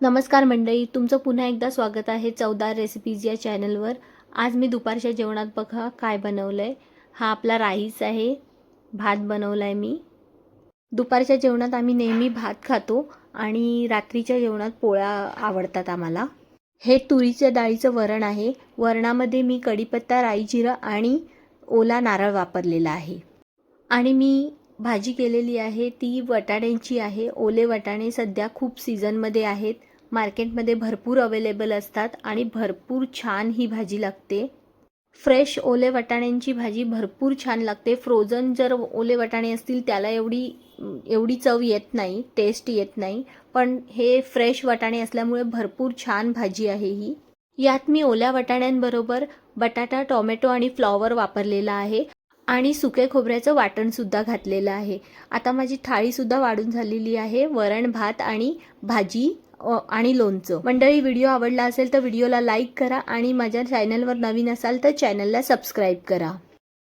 नमस्कार मंडळी तुमचं पुन्हा एकदा स्वागत आहे चवदार रेसिपीज या चॅनलवर आज मी दुपारच्या जेवणात बघा काय बनवलं आहे हा आपला राईस आहे भात बनवला आहे मी. दुपारच्या जेवणात आम्ही नेहमी भात खातो आणि रात्रीच्या जेवणात पोळ्या आवडतात आम्हाला. हे तुरीच्या डाळीचं वरण आहे. वरणामध्ये मी कढीपत्ता राई जिरं आणि ओला नारळ वापरलेला आहे. आणि मी भाजी केलेली आहे ती वटाण्यांची आहे. ओले वटाणे सध्या खूप सीझनमध्ये आहेत. मार्केटमध्ये भरपूर अवेलेबल असतात आणि भरपूर छान ही भाजी लागते. फ्रेश ओले वटाण्यांची भाजी भरपूर छान लागते. फ्रोझन जर ओले वटाणे असतील त्याला एवढी एवढी चव येत नाही टेस्ट येत नाही. पण हे फ्रेश वटाणे असल्यामुळे भरपूर छान भाजी आहे ही. यात मी ओल्या वटाण्यांबरोबर बटाटा टोमॅटो आणि फ्लॉवर वापरलेला आहे आणि सुके खोबऱ्याचं वाटणसुद्धा घातलेलं आहे. आता माझी थाळीसुद्धा वाढून झालेली आहे. वरण भात आणि भाजी आणि लोणचं. मंडळी व्हिडिओ आवडला असेल तर व्हिडिओला लाईक करा आणि माझ्या चॅनलवर नवीन असाल तर चॅनलला सबस्क्राईब करा.